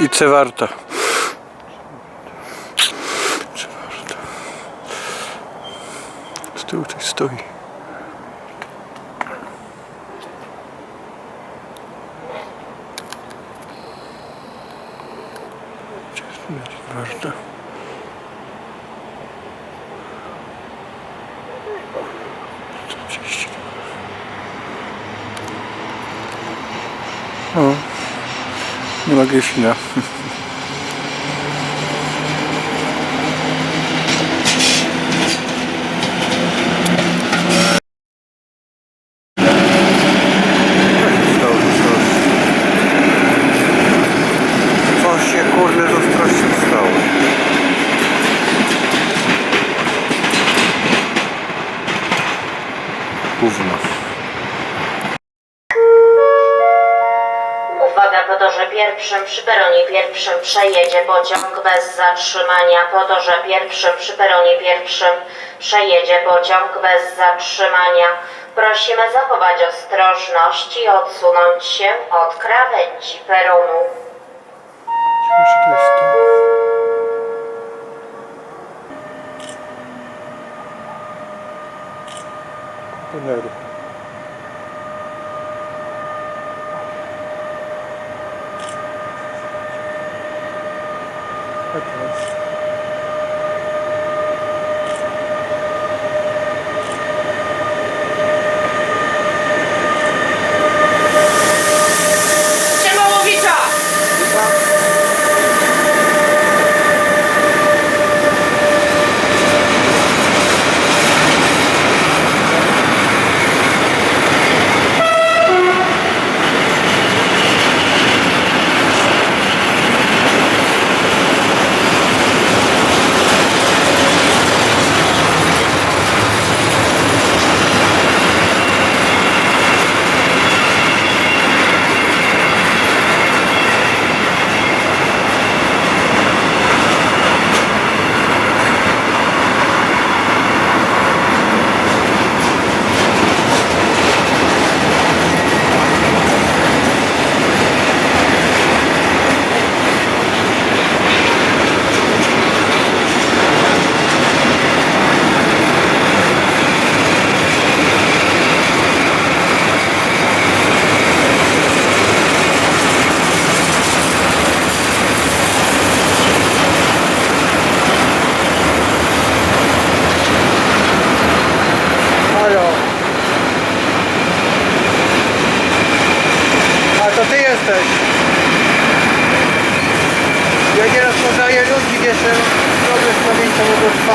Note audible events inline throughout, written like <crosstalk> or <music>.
I Cewarta. Cewarta. Z tyłu coś stoi. Gdzie jest Cewarta? Trzydzieści. O, nie ma <laughs> pierwszym przy peronie pierwszym przejedzie pociąg bez zatrzymania. Po torze pierwszym przy peronie pierwszym przejedzie pociąg bez zatrzymania. Prosimy zachować ostrożność i odsunąć się od krawędzi peronu. To jest to.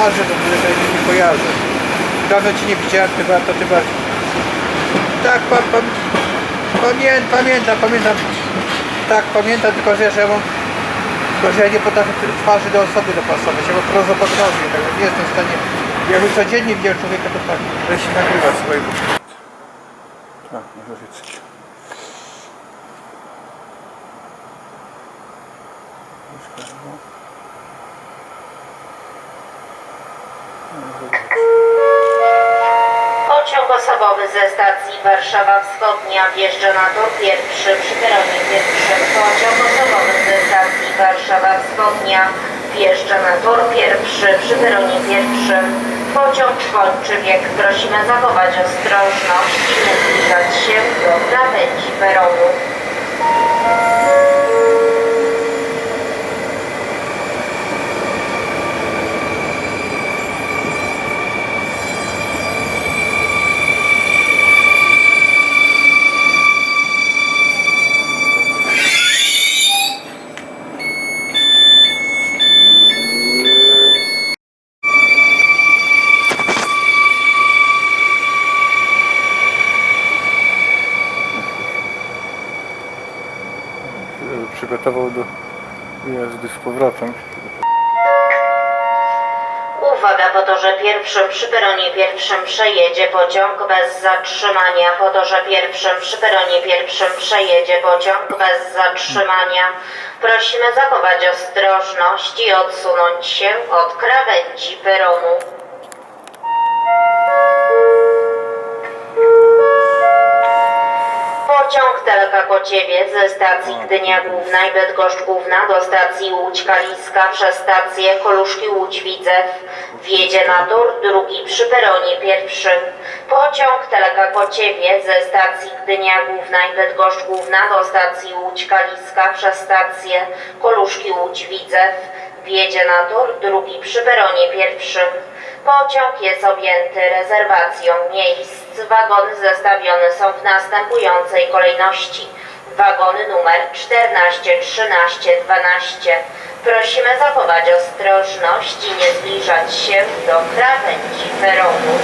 Twarzy, to tyle, że nie kojarzę. Dawno ci nie widziałem, chyba to ty bardziej. Tak, pa, pa, pamię, pamiętam, pamiętam. Tak, pamiętam, tylko że, ja mam tylko, że ja nie potrafię twarzy do osoby dopasować, ja mam prozopagnozy, tak nie jestem w stanie, jakby codziennie widział człowieka, to tak, że się nagrywa swojego. Tak, Mazowiecki. Pociąg osobowy ze stacji Warszawa Wschodnia wjeżdża na tor pierwszy przy peronie pierwszym. Pociąg osobowy ze stacji Warszawa Wschodnia wjeżdża na tor pierwszy przy peronie pierwszym. Pociąg kończy bieg. Prosimy zachować ostrożność i nie zbliżać się do krawędzi peronu. Przygotował do jazdy z powrotem. Uwaga, po torze pierwszym przy peronie pierwszym przejedzie pociąg bez zatrzymania. Po torze pierwszym przy peronie pierwszym przejedzie pociąg bez zatrzymania. Prosimy zachować ostrożność i odsunąć się od krawędzi peronu. Pociąg Teleka Kociewiec ze stacji Gdynia Główna i Bydgoszcz Główna do stacji Łódź Kaliska przez stację Koluszki Łódź Widzew wjedzie na tor drugi przy peronie pierwszym. Pociąg Teleka Kociewiec ze stacji Gdynia Główna i Bydgoszcz Główna do stacji Łódź Kaliska przez stację Koluszki Łódź Widzew wjedzie na tor drugi przy peronie pierwszym. Pociąg jest objęty rezerwacją miejsc. Wagony zestawione są w następującej kolejności. Wagony numer 14, 13, 12. Prosimy zachować ostrożność i nie zbliżać się do krawędzi peronu.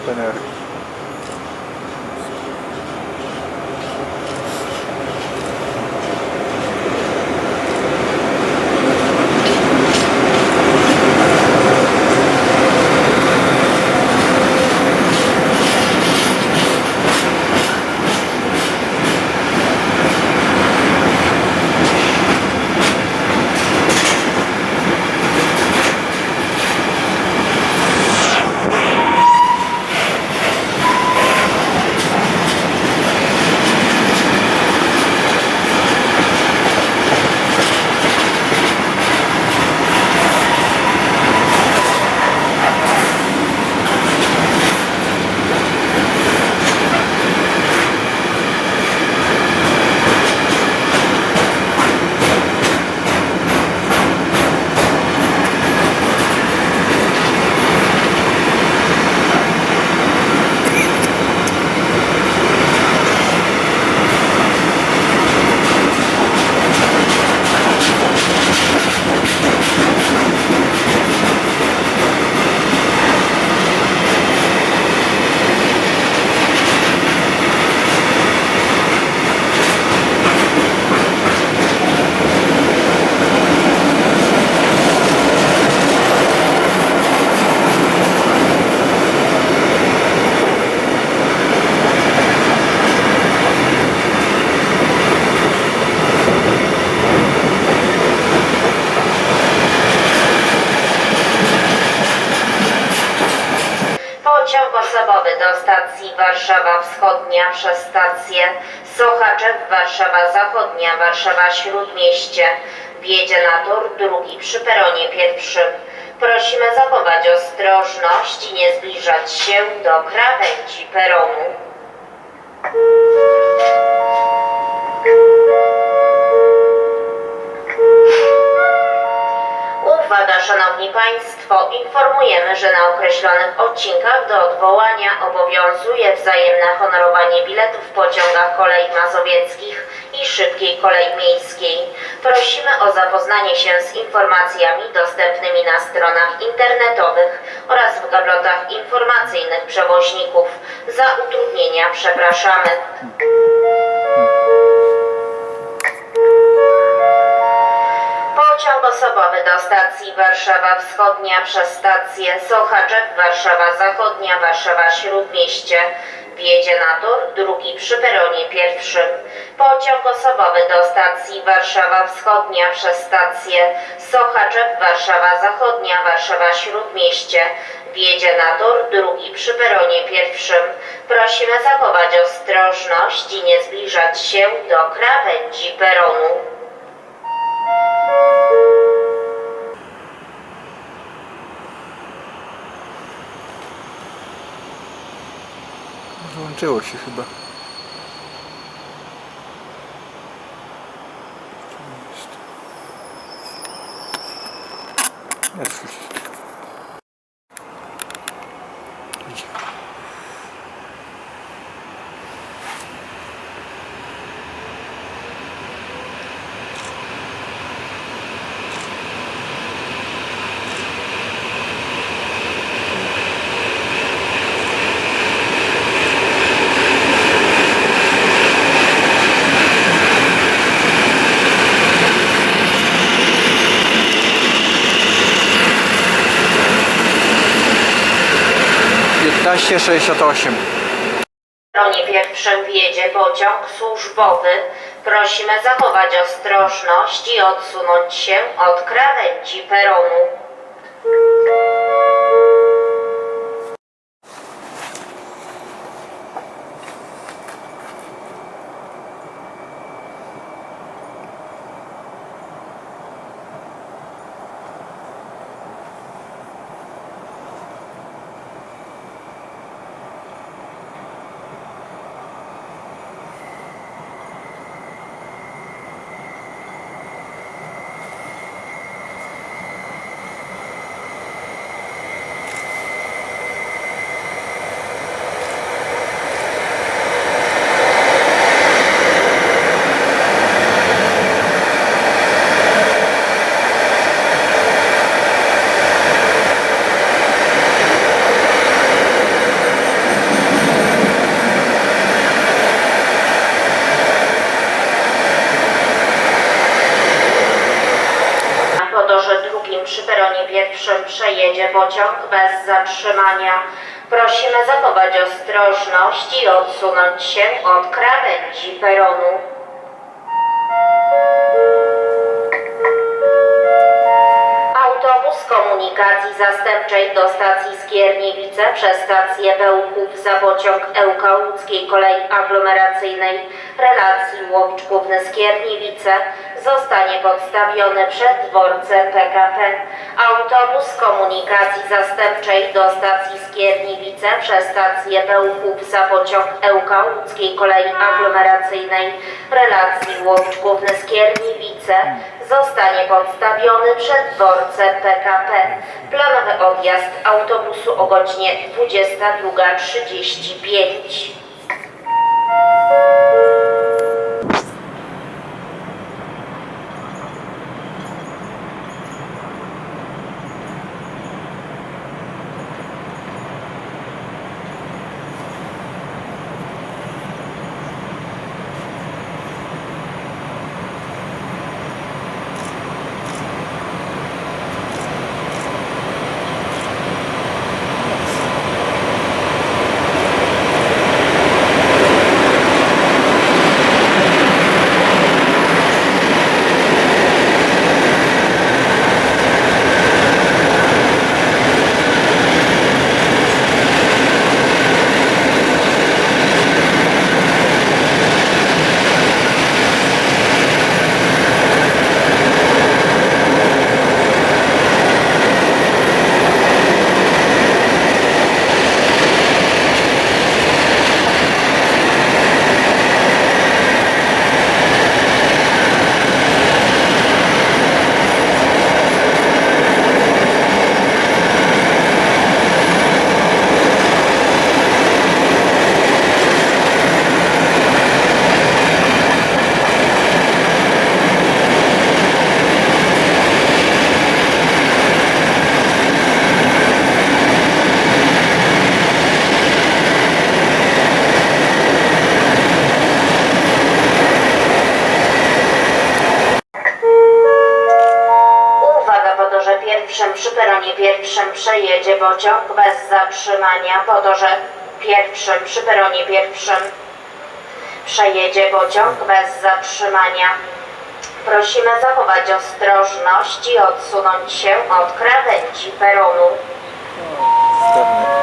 Up in Alpener. Stacji Warszawa Wschodnia przez stację Sochaczew Warszawa Zachodnia Warszawa Śródmieście wjedzie na tor drugi przy peronie pierwszym. Prosimy zachować ostrożność i nie zbliżać się do krawędzi peronu. Szanowni Państwo, informujemy, że na określonych odcinkach do odwołania obowiązuje wzajemne honorowanie biletów w pociągach kolei mazowieckich i szybkiej kolei miejskiej. Prosimy o zapoznanie się z informacjami dostępnymi na stronach internetowych oraz w gablotach informacyjnych przewoźników. Za utrudnienia przepraszamy. Pociąg osobowy do stacji Warszawa Wschodnia przez stację Sochaczew Warszawa Zachodnia Warszawa Śródmieście wjedzie na tor drugi przy peronie pierwszym. Pociąg osobowy do stacji Warszawa Wschodnia przez stację Sochaczew Warszawa Zachodnia Warszawa Śródmieście Wjedzie na tor drugi przy peronie pierwszym. Prosimy zachować ostrożność i nie zbliżać się do krawędzi peronu. Włączyło się chyba. Jest przycisk. 1568. W stronie pierwszym wjedzie pociąg służbowy. Prosimy zachować ostrożność i odsunąć się od krawędzi peronu. Peronie pierwszym przejedzie pociąg bez zatrzymania. Prosimy zachować ostrożność i odsunąć się od krawędzi peronu. Autobus komunikacji zastępczej do stacji Skierniewice przez stację Bełków za pociąg Ełka Łódzkiej Kolei Aglomeracyjnej relacji Łowicz Główny Skierniewice zostanie podstawiony przed dworcem PKP. Autobus komunikacji zastępczej do stacji Skierniewice przez stację Bełków za pociąg Ełka Łódzkiej Kolei Aglomeracyjnej relacji Łowicz Główny Skierniewice zostanie podstawiony przed dworcem PKP. Planowy odjazd autobusu o godzinie 22.35. Uwaga, po torze pierwszym przy peronie pierwszym przejedzie pociąg bez zatrzymania. Po torze pierwszym przy peronie pierwszym przejedzie pociąg bez zatrzymania. Prosimy zachować ostrożność i odsunąć się od krawędzi peronu. wtórny.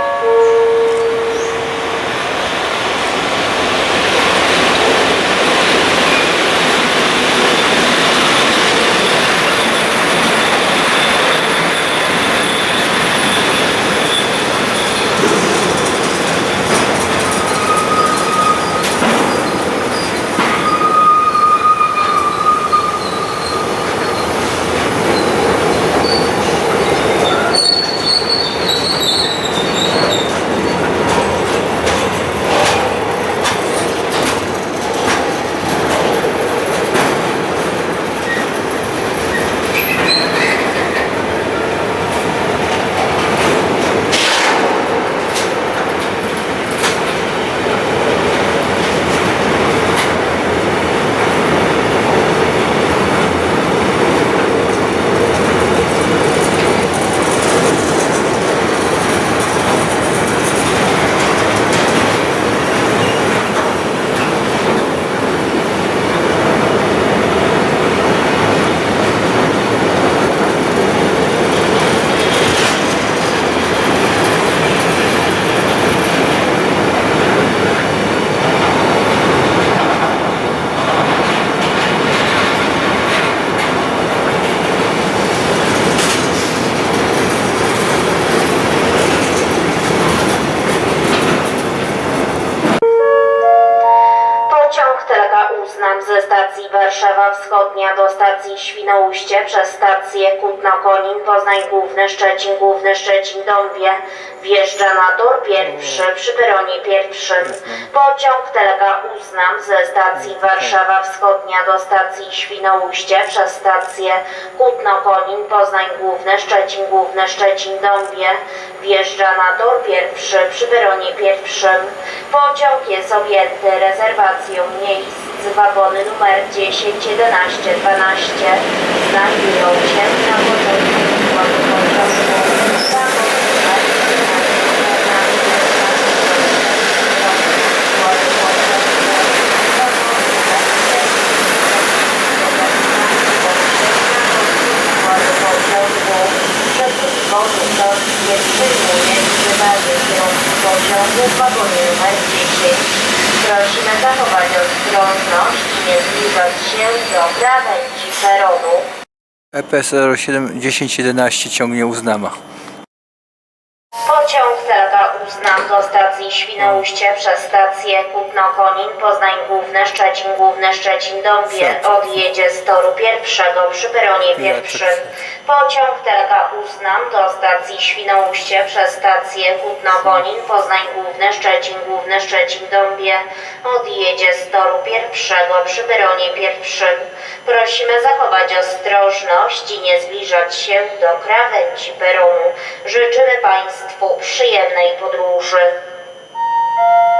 Pociąg Teleka Uznam ze stacji Warszawa Wschodnia do stacji Świnoujście przez stację Kutno-Konin, Poznań Główny, Szczecin Główny, Szczecin Dąbie wjeżdża na tor pierwszy przy peronie pierwszym. Pociąg Teleka Uznam ze stacji Warszawa Wschodnia do stacji Świnoujście przez stację Kutno-Konin, Poznań Główny, Szczecin Główny, Szczecin Dąbie wjeżdża na tor pierwszy przy peronie pierwszym. Pociąg jest objęty rezerwacją miejsc. Wagony numer 10, 11, 12 znajdują się na początku składu pociągu. Wagon numer 11, pociągu w wagonie numer 10. Prosimy zachować ostrożność i nie zbliżać się do krawędzi peronu. EPS 07 1011 ciągnie Uznama. Świnoujście przez stację Kutno-Konin, Poznań Główny, Szczecin Główny, Szczecin Dąbie odjedzie z toru pierwszego przy peronie pierwszym. Pociąg Teleka Uznam do stacji Świnoujście przez stację Kutno-Konin, Poznań Główny, Szczecin Główny, Szczecin Dąbie odjedzie z toru pierwszego przy peronie pierwszym. Prosimy zachować ostrożność i nie zbliżać się do krawędzi peronu. Życzymy Państwu przyjemnej podróży. Thank you.